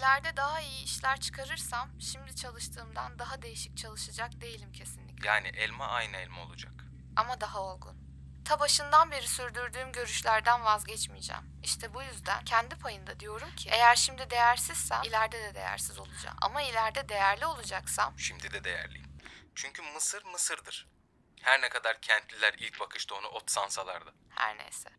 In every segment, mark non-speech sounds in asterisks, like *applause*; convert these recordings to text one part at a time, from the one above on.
İleride daha iyi işler çıkarırsam şimdi çalıştığımdan daha değişik çalışacak değilim kesinlikle. Yani elma aynı elma olacak. Ama daha olgun. Ta başından beri sürdürdüğüm görüşlerden vazgeçmeyeceğim. İşte bu yüzden kendi payında diyorum ki eğer şimdi değersizsem ileride de değersiz olacağım. Ama ileride değerli olacaksam Şimdi de değerliyim. Çünkü Mısır Mısır'dır. Her ne kadar kentliler ilk bakışta onu ot sansalar da. her neyse.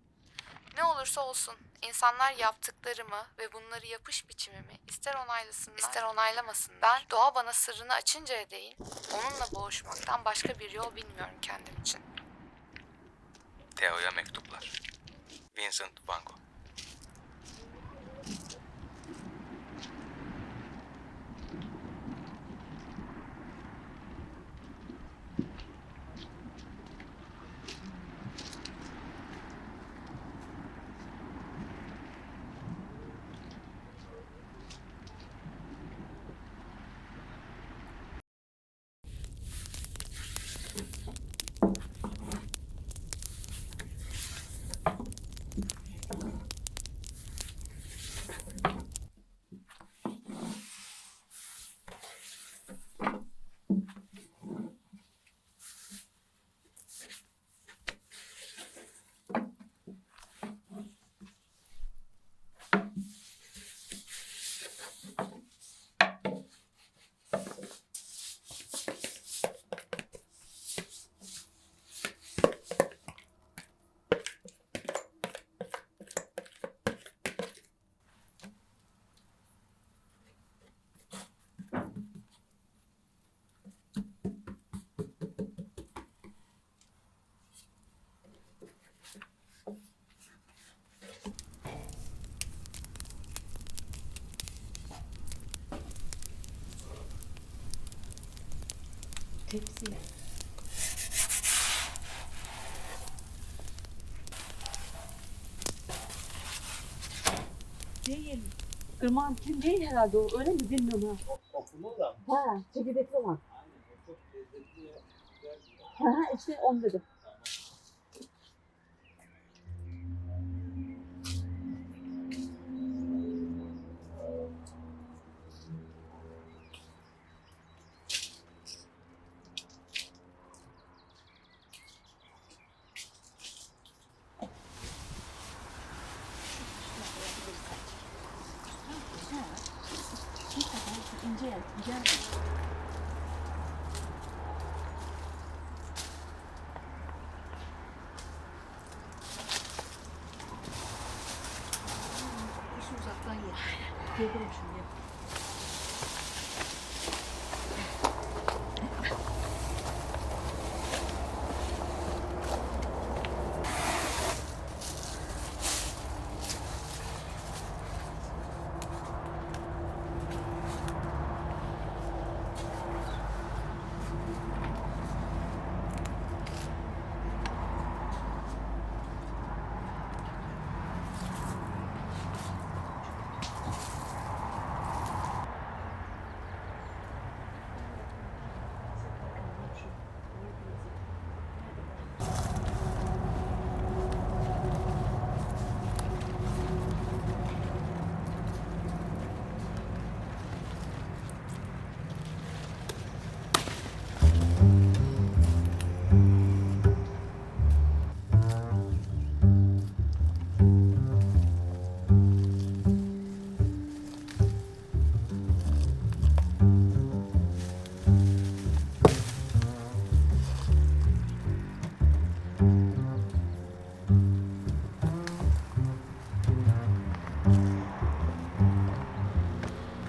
Ne olursa olsun insanlar yaptıklarımı ve bunları yapış biçimimi ister onaylasınlar ister onaylamasınlar. Ben doğa bana sırrını açıncaya değin onunla boğuşmaktan başka bir yol bilmiyorum kendim için. Theo'ya mektuplar. Vincent van Gogh. Tepsi. Değil. Irmağın kim değil herhalde o. Öyle mi bilmiyorum ha. Kokulu da Ha, çekirdekli olan. aynen o çok lezzetli ha, işte onu dedim. Jadi, khusus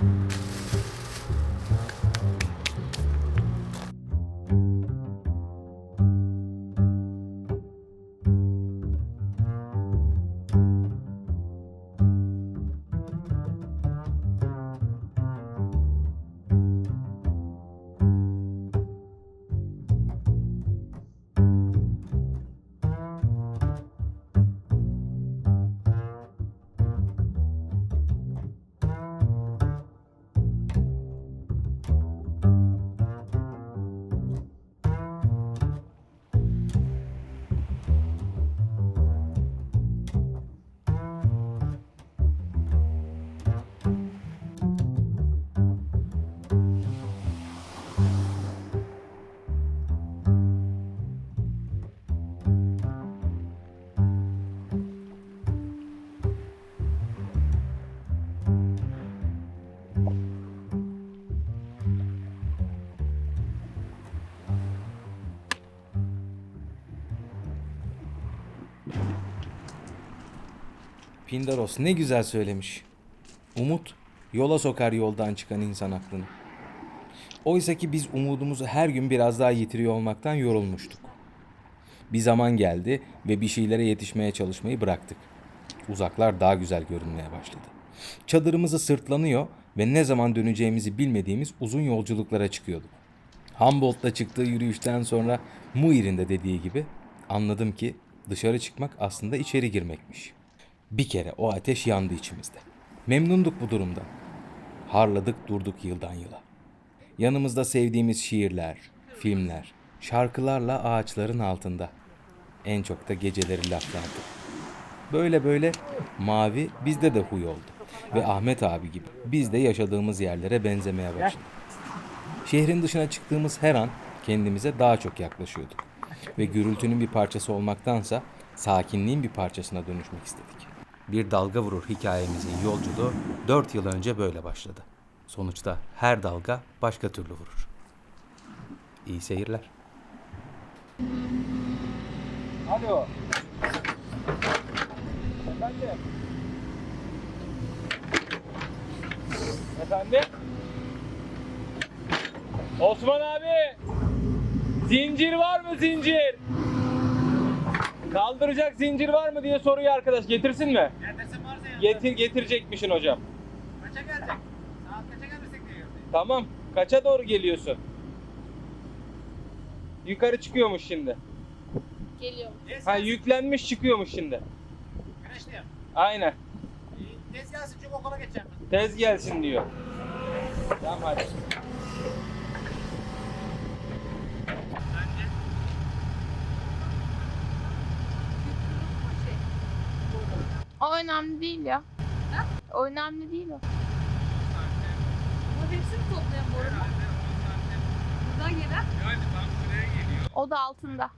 you Pindaros ne güzel söylemiş. Umut yola sokar yoldan çıkan insan aklını. Oysa ki biz umudumuzu her gün biraz daha yitiriyor olmaktan yorulmuştuk. Bir zaman geldi ve bir şeylere yetişmeye çalışmayı bıraktık. Uzaklar daha güzel görünmeye başladı. Çadırımızı sırtlanıyor ve ne zaman döneceğimizi bilmediğimiz uzun yolculuklara çıkıyorduk. Humboldt'ta çıktığı yürüyüşten sonra Muir'in de dediği gibi anladım ki dışarı çıkmak aslında içeri girmekmiş. Bir kere o ateş yandı içimizde. Memnunduk bu durumdan. Harladık durduk yıldan yıla. Yanımızda sevdiğimiz şiirler, filmler, şarkılarla ağaçların altında. En çok da geceleri laflardık. Böyle böyle mavi bizde de huy oldu. Ve Ahmet abi gibi biz de yaşadığımız yerlere benzemeye başladık. Şehrin dışına çıktığımız her an kendimize daha çok yaklaşıyorduk. Ve gürültünün bir parçası olmaktansa sakinliğin bir parçasına dönüşmek istedik. Bir dalga vurur hikayemizin yolculuğu 4 yıl önce böyle başladı. Sonuçta her dalga başka türlü vurur. İyi seyirler. Alo. Efendim. Efendim? Osman abi. Zincir var mı zincir? Kaldıracak zincir var mı diye soruyor arkadaş. Getirsin mi? Getirsin varsa ya. Getir getirecekmişin hocam. Kaça gelecek? Saat kaça gelirsek diyor. Tamam. Kaça doğru geliyorsun? Yukarı çıkıyormuş şimdi. Geliyorum. Ha yüklenmiş çıkıyormuş şimdi. Güneşliyim. Aynen. Tez gelsin çünkü okula geçeceğim. Tez gelsin diyor. Tamam hadi. Önemli değil ya. O önemli değil o. Bu hepsini toplayan boru mu? Buradan gelen O da altında.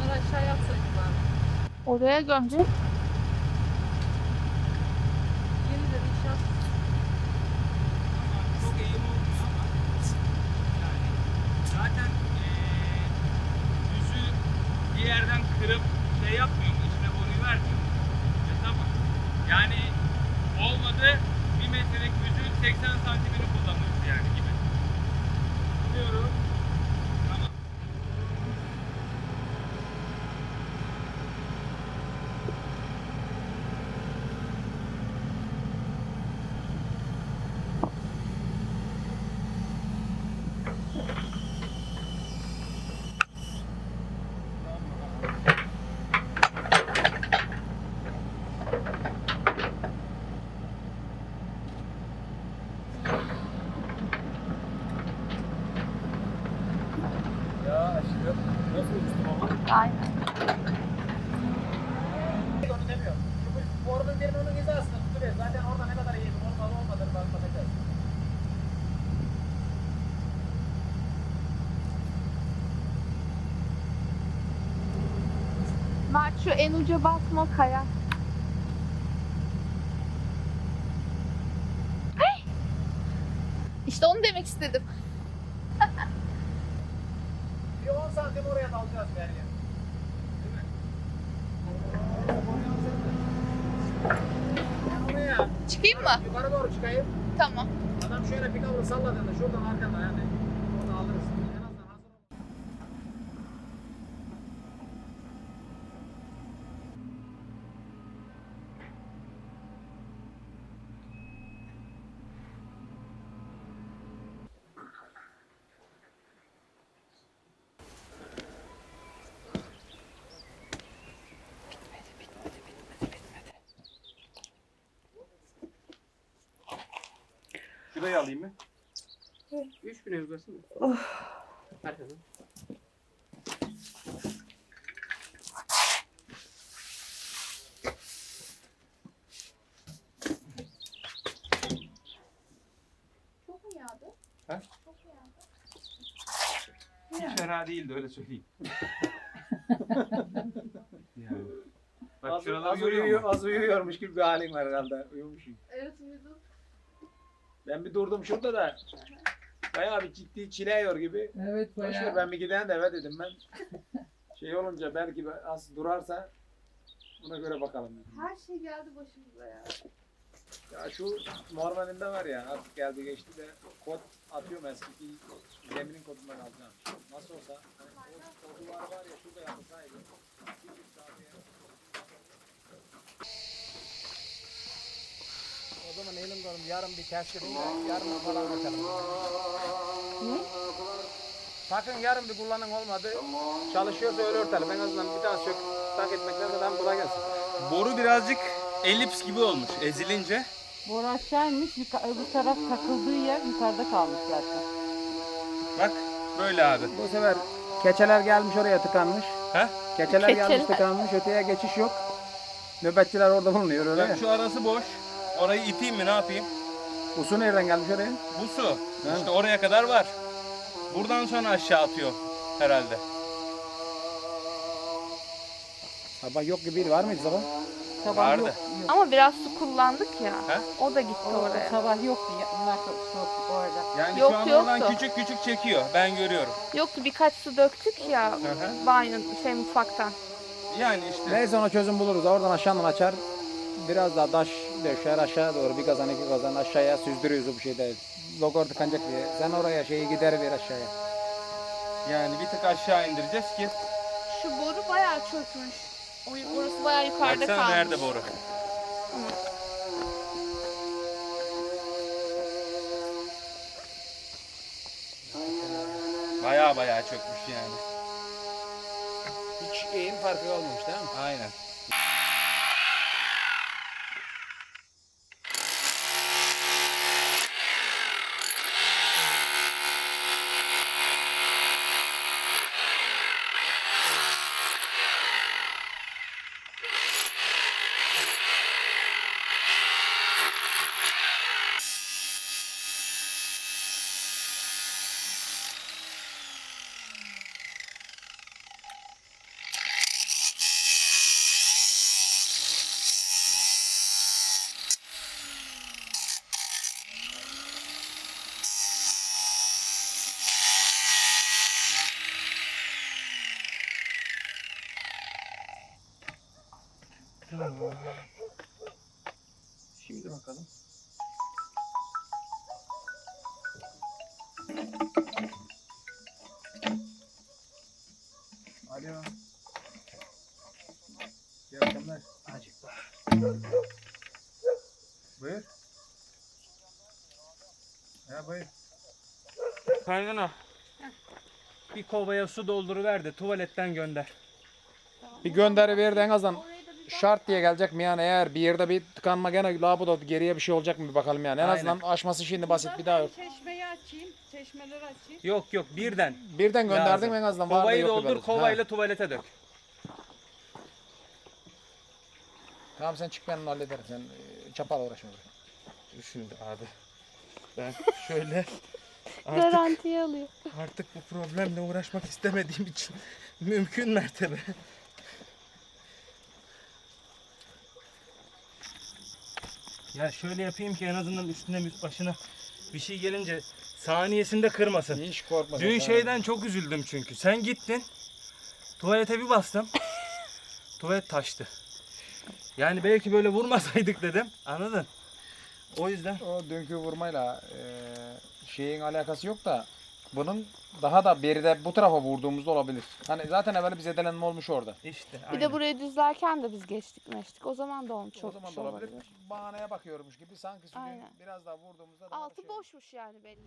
bunları aşağıya atsaydık bari. Oraya gömce. Yeni de inşaat. Çok eğim olmuyor ama yani zaten eee yüzü bir yerden kırıp şey yapmıyor mu? İçine boruyu vermiyor mu? E tamam. Yani olmadı bir metrelik yüzüğün 80 santimini kullanırız yani gibi. Diyorum. Tamam. Ya aşkım nasıl uçtum ama? Aynen. Onu demiyorum. Şu borunun birini onun hizasında tutuyor. Zaten orada ne kadar iyi normal olmadır bak bakacağız. Mert şu en uca basma kaya. Hey! İşte onu demek istedim. Bir 10 santim oraya dalacağız Meryem. Çıkayım mı? yukarı doğru çıkayım. Tamam. Adam şöyle bir kavru salladığında şuradan arkada yani. Şurayı alayım mı? 3 bine uzasın mı? Arkadan. Çok mu yağdı? Hiç fena değildi öyle söyleyeyim. *laughs* yani. Bak Az, az, uyuyor, az uyuyormuş gibi bir halin var herhalde. Uyudum. Ben bir durdum şurada da. Bayağı bir ciddi çileyor gibi. Evet Boş ver ben bir giden de evet dedim ben. *laughs* Şey olunca belki az durarsa buna göre bakalım. dedim. Her şey geldi başımıza ya. Ya şu normalinde var ya artık geldi geçti de kod atıyorum eskiki zeminin kodundan alacağım. Nasıl olsa hani o, o duvar var ya şurada yapılsaydı. O zaman elim kolum yarın bir test edin de yarın falan bakalım. Ne? Sakın yarın bir kullanın olmadı. Çalışıyorsa öyle örtelim. En azından bir daha sök tak etmekten zaten kolay gelsin. Boru birazcık elips gibi olmuş ezilince. Boru aşağıymış. Öbür taraf takıldığı yer yukarıda kalmış zaten. Bak böyle abi. Bu sefer keçeler gelmiş oraya tıkanmış. He? Keçeler gelmiş Keçeler. tıkanmış. Öteye geçiş yok. Nöbetçiler orada bulunuyor öyle Bak şu arası boş. Orayı iteyim mi ne yapayım? Usu nereden gelmiş oraya? Bu su. İşte oraya kadar var. Buradan sonra aşağı atıyor herhalde. Sabah yok gibiydi. Var mıydı sabah? Sabah Vardı. yok. yok. Ama biraz su kullandık ya. He? O da gitti O, oraya. sabah yoktu. ya- Bunlar çok soğuk orada. Yani Yok, şu an yoktu. oradan küçük küçük çekiyor. Ben görüyorum. Yoktu birkaç su döktük ya hı. banyo şey mutfaktan. Yani işte. Neyse ona çözüm buluruz. Oradan aşağıdan açar. Biraz daha taş döşer aşağı doğru. Bir kazan iki kazan aşağıya süzdürüyoruz bu şeyde. Logor tıkanacak diye. Sen oraya şeyi gider ver aşağıya. Yani bir tık aşağı indireceğiz ki. Şu boru bayağı çökmüş. O- Orası bayağı yukarıda Baksana kalmış. nerede boru. Baya baya çökmüş yani. Hiç eğim farkı olmamış değil mi? Aynen. Şimdi bakalım. Alo. İyi akşamlar. Acıklı. Buyur. Ya buyur. Kaynana. Bir kovaya su dolduruver de tuvaletten gönder. Bir gönderi ver de en azından şart diye gelecek mi yani eğer bir yerde bir tıkanma gene labuda geriye bir şey olacak mı bir bakalım yani. En Aynen. azından aşması şimdi basit bir daha yok. Çeşmeyi açayım. Çeşmeleri açayım. Yok yok birden. Birden gönderdim en azından var da Kovayı yok doldur kovayla Ha. tuvalete dök. Tamam sen çık ben onu hallederim sen e, çapal uğraşma. Şimdi abi. Ben şöyle *laughs* artık, Garantiye alıyor. artık bu problemle uğraşmak istemediğim için mümkün mertebe. Ya şöyle yapayım ki en azından üstüne başına bir şey gelince saniyesinde kırmasın. Hiç korkma. Dün şeyden çok üzüldüm çünkü. Sen gittin. Tuvalete bir bastım. *laughs* Tuvalet taştı. Yani belki böyle vurmasaydık dedim. Anladın? O yüzden O dünkü vurmayla e, şeyin alakası yok da bunun daha da beride bu tarafa vurduğumuzda olabilir. Hani zaten evvel bir zedelenme olmuş orada. işte Bir de burayı düzlerken de biz geçtik meştik. O zaman da olmuş o zaman da olabilir. Bahaneye bakıyormuş gibi sanki Aynen. biraz daha vurduğumuzda daha Altı şey- boşmuş yani belli.